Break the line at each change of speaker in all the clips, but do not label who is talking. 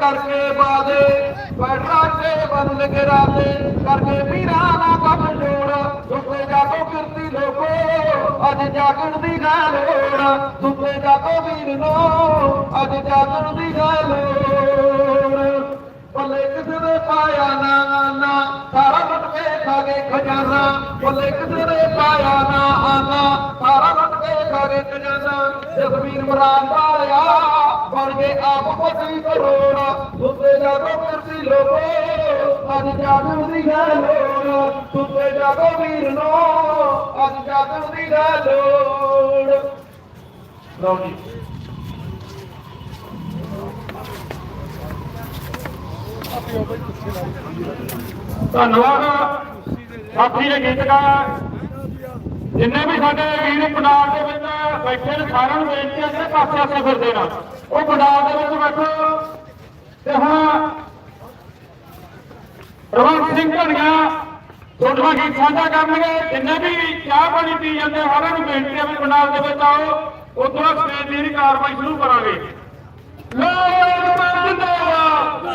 ਕਰਕੇ ਬਾਦੇ ਬੈਠਾ ਕੇ ਬੰਦ ਕਰਾ ਕਰਕੇ ਵੀਰਾਂ ਨਾ ਕੰਮ ਜੋੜ ਸੁੱਤੇ ਜਾਗੋ ਕਿਰਤੀ ਲੋਕੋ, ਅੱਜ ਜਾਗਣ ਦੀ ਗੱਲ ਲੋੜ ਸੁੱਤੇ ਜਾਗੋ ਵੀਰ ਨੋ, ਅੱਜ ਜਾਗਣ ਦੀ ਗੱਲ ਲੋੜ। ਭਲੇ ਕਿਸੇ ਦੇ ਪਾਇਆ ਨਾ ਨਾ ਸਾਰਾ ਲੁੱਟ ਕੇ ਖਾ ਕੇ ਖਜ਼ਾਨਾ। ਭਲੇ ਕਿਸੇ ਦੇ ਪਾਇਆ ਨਾ, ਆਨਾ, ਸਾਰਾ ਲੁੱਟ ਕੇ ਖਾ ਕੇ ਖਜ਼ਾਨਾ। ਜਸਵੀਰ ਮਰਾਨ ਵਾਲਿਆ ਬਣ ਕੇ ਆਪ ਪਤੀ ਕਰੋੜ ਸੁੱਤੇ ਜਾਗੋ ਫਿਰਦੀ ਲੋਕੋ, ਅੱਜ ਜਾਗਣ ਦੀ ਗੱਲ ਲੋੜ, ਸੁੱਤੇ ਜਾਗੋ ਵੀਰ ਨੋ, ਅੱਜ ਜਾਗਣ ਦੀ ਗੱਲ ਲਓ ਜੀ।
ਧੰਨਵਾਦ। ਸਾਥੀ ਦੇ ਗੀਤਕਾਰ ਜਿੰਨੇ ਵੀ ਸਾਡੇ ਵੀਰ ਪੰਡਾਲ ਦੇ ਵਿੱਚ ਬੈਠੇ ਨੇ, ਸਾਰਿਆਂ ਨੂੰ ਬੇਨਤੀ ਹੈ ਕਿ ਪਾਸੇ ਆਸੇ ਫਿਰ ਦੇਣਾ ਉਹ ਪੰਡਾਲ ਦੇ ਵਿੱਚ ਬੈਠੋ। ਤੇ ਹੁਣ ਰਵਨ ਸਿੰਘ ਧਣੀਆ ਛੋਟਾ ਗੀਤ ਸਾਂਝਾ ਕਰਨਗੇ? ਜਿੰਨੇ ਵੀ ਚਾਹ ਪਾਣੀ ਪੀ ਜਾਂਦੇ, ਸਾਰਿਆਂ ਨੂੰ ਬੇਨਤੀ ਹੈ ਵੀ ਪੰਡਾਲ ਦੇ ਵਿੱਚ ਆਓ। ਉਸ ਸਟੇਜ ਦੀ ਕਾਰਵਾਈ ਸ਼ੁਰੂ ਕਰਾਂਗੇ। ਲੋਕ ਜਿੰਦਾਬਾਦ।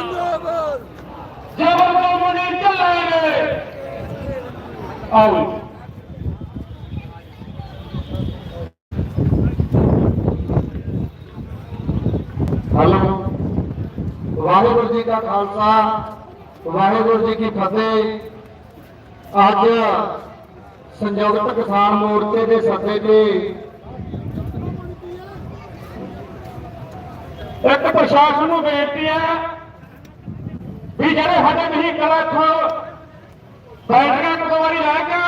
ਜਬਰ ਕੌਮੀ ਚੱਲਾਂਗੇ ਆਓ
ਹਲੋ ਵਾਹਿਗੁਰੂ ਜੀ ਦਾ ਖਾਲਸਾ, ਵਾਹਿਗੁਰੂ ਜੀ ਕੀ ਫਤਿਹ। ਅੱਜ ਸੰਯੁਕਤ ਕਿਸਾਨ ਮੋਰਚੇ ਦੇ ਸੱਦੇ ਤੇ
ਇੱਕ ਪ੍ਰਸ਼ਾਸਨ ਨੂੰ ਬੇਨਤੀ ਹੈ ਵੀ ਜਿਹੜੇ ਸਾਡੇ ਨਹੀਂ ਕਲੱਖ ਬੈਠਕਾਂ ਇੱਕ ਦੋ ਵਾਰੀ ਲੈ ਕੇ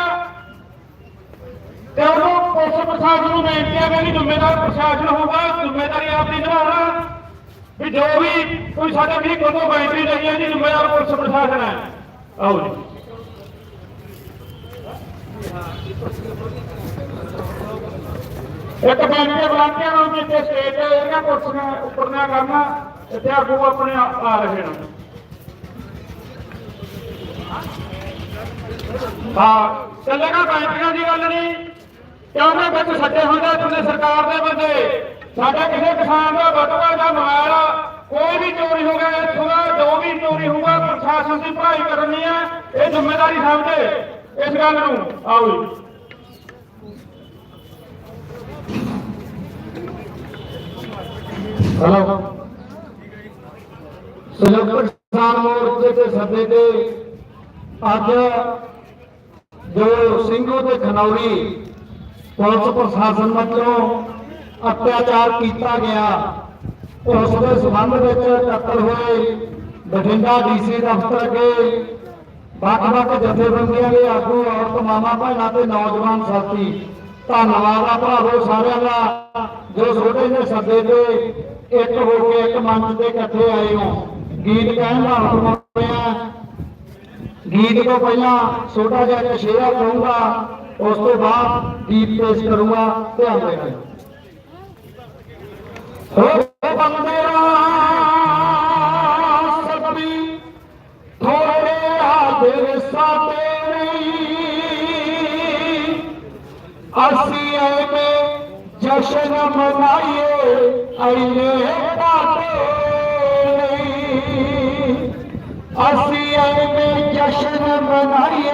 ਤੇ ਉਹਨੂੰ ਪੁਲਿਸ ਪ੍ਰਸ਼ਾਸਨ ਨੂੰ ਬੇਨਤੀ ਹੈ ਵੀ ਜਿੰਮੇਦਾਰ ਪ੍ਰਸ਼ਾਸਨ ਹੋਊਗਾ ਜ਼ਿੰਮੇਵਾਰੀ ਆਪਣੀ ਨਿਭਾਉਣਾ ਵੀ ਜੋ ਵੀ ਕੋਈ ਸਾਡੇ ਵੀ ਕੋਲੋਂ ਬੈਟਰੀ ਲਈ ਹੈ ਜੀ ਜ਼ਿੰਮੇਵਾਰ ਪੁਲਿਸ ਪ੍ਰਸ਼ਾਸਨ ਹੈ। ਆਓ ਜੀ। ਇੱਕ ਬੈਂਕੇ ਬਲਾਂਕਿਆਂ ਨੂੰ ਵੀ ਇੱਥੇ ਸਟੇਜ ਤੇ ਇਹਨਾਂ ਕੁਰਸੀਆਂ ਉੱਪਰ ਨਾ ਕਰਨਾ, ਇੱਥੇ ਆਗੂ ਆਪਣੇ ਆ ਰਹੇ ਨੇ ਹਾਂ, ਚੱਲੇਗਾ ਬੈਂਕਾਂ ਦੀ ਗੱਲ ਨਹੀਂ। ਕਿਉਂਕਿ ਵਿੱਚ ਸੱਜੇ ਹੁੰਦੇ ਤੁਨੇ ਸਰਕਾਰ ਦੇ ਬੰਦੇ? ਸਾਡਾ ਕਿਸੇ ਕਿਸਾਨ ਦਾ ਬਟਵਾ ਜਾਂ ਮੋਬਾਈਲ ਕੋਈ ਵੀ ਚੋਰੀ ਹੋ ਗਿਆ, ਇੱਥੋਂ ਦਾ ਜੋ ਵੀ ਚੋਰੀ ਹੋਊਗਾ, ਪ੍ਰਸ਼ਾਸਨ ਦੀ ਭਰਾਈ ਕਰਨੀ ਹੈ ਇਹ ਜ਼ਿੰਮੇਵਾਰੀ ਸਮਝੇ ਇਸ ਗੱਲ ਨੂੰ ਆਓ ਜੀ।
ਹਲੋ। ਸੰਯੁਕਤ ਕਿਸਾਨ ਮੋਰਚੇ ਦੇ ਸੱਦੇ ਤੇ ਅੱਜ ਜੋ ਸਿੰਘੋ ਤੇ ਖਨੌਰੀ ਪੁਲਿਸ ਪ੍ਰਸ਼ਾਸਨ ਵੱਲੋਂ ਅਤਿਆਚਾਰ ਕੀਤਾ ਗਿਆ। ਉਸ ਦੇ ਸੰਬੰਧ ਵਿੱਚ ਇਕੱਤਰ ਹੋਏ ਬਠਿੰਡਾ ਡੀਸੀ ਦਫ਼ਤਰ ਅੱਗੇ ਵੱਖ-ਵੱਖ ਜਥੇਬੰਦੀਆਂ ਦੇ ਆਗੂ, ਔਰਤ, ਮਾਮਾ ਭੈਣਾਂ ਤੇ ਨੌਜਵਾਨ ਸਾਥੀ। ਧੰਨਵਾਦ ਆ ਭਰਾਵੋ ਸਾਰਿਆਂ ਦਾ, ਜੋ ਛੋਟੇ ਜਿਹੇ ਸੱਦੇ ਤੇ ਇੱਕ ਹੋ ਕੇ ਇੱਕ ਮੰਚ ਤੇ ਇਕੱਠੇ ਆਏ ਹੋ। ਗੀਤ ਕਹਿਣ ਦਾ ਹੁਕਮ ਹੋਇਆ। ਗੀਤ ਤੋਂ ਪਹਿਲਾਂ ਛੋਟਾ ਜਿਹਾ ਇੱਕ ਸ਼ੇਅਰ ਕਹੂੰਗਾ ਉਸ ਤੋਂ ਬਾਅਦ ਗੀਤ ਪੇਸ਼ ਕਰੂੰਗਾ। ਧਿਆਨ ਦੇਣਾ बंदे साई जशन मनाई बई असीं में जशन मनाई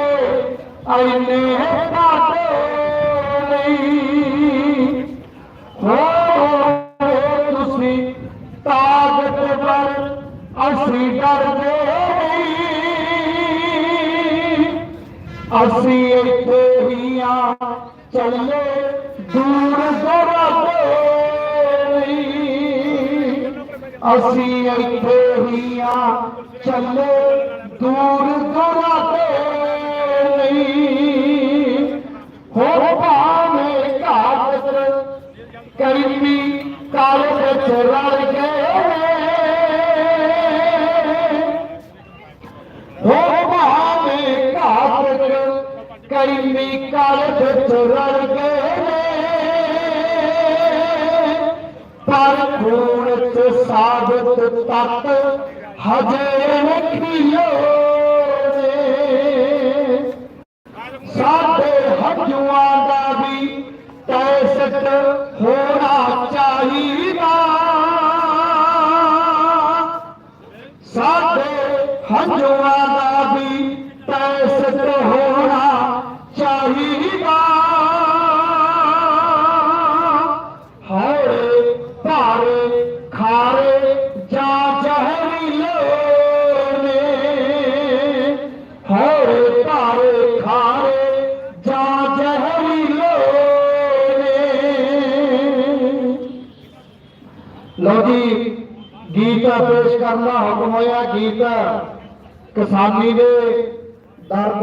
ਕਰਦੇ ਅਸੀਂ ਇੱਥੇ ਹੀ ਆ, ਚੱਲੇ ਦੂਰ ਦਰਾਡੇ ਨਹੀਂ ਅਸੀਂ ਇੱਥੇ ਹੀ ਆ, ਚੱਲੇ ਦੂਰ ਦਰਾਡੇ ਨਹੀਂ ਹੋ ਭਾਵੇਂ ਘਾਟ ਕਰੀਮੀ ਕਾਲੇ ਵਿੱਚ ਰਲ ਗਏ ਕਰੀਮੀ ਕਾਲੇ ਵਿੱਚ ਗਏ ਪਰ ਖੂਨ ਚ ਸਾਬਤ ਤੱਕ ਹਜੇ ਨਖੀਓ ਨੇ। ਸਾਡੇ ਹੱਜੂਆਂ ਦਾ ਵੀ ਟੈਸਟ ਹੋਣਾ ਚਾਹੀਦਾ। ਹੰਝੂਆਂ ਦਾ ਵੀ ਟੈਸਟ ਲਓ ਜੀ ਗੀਤ ਪੇਸ਼ ਕਰਨਾ ਹੁਕਮ ਹੋਇਆ ਗੀਤ ਕਿਸਾਨੀ ਦੇ ਦਰ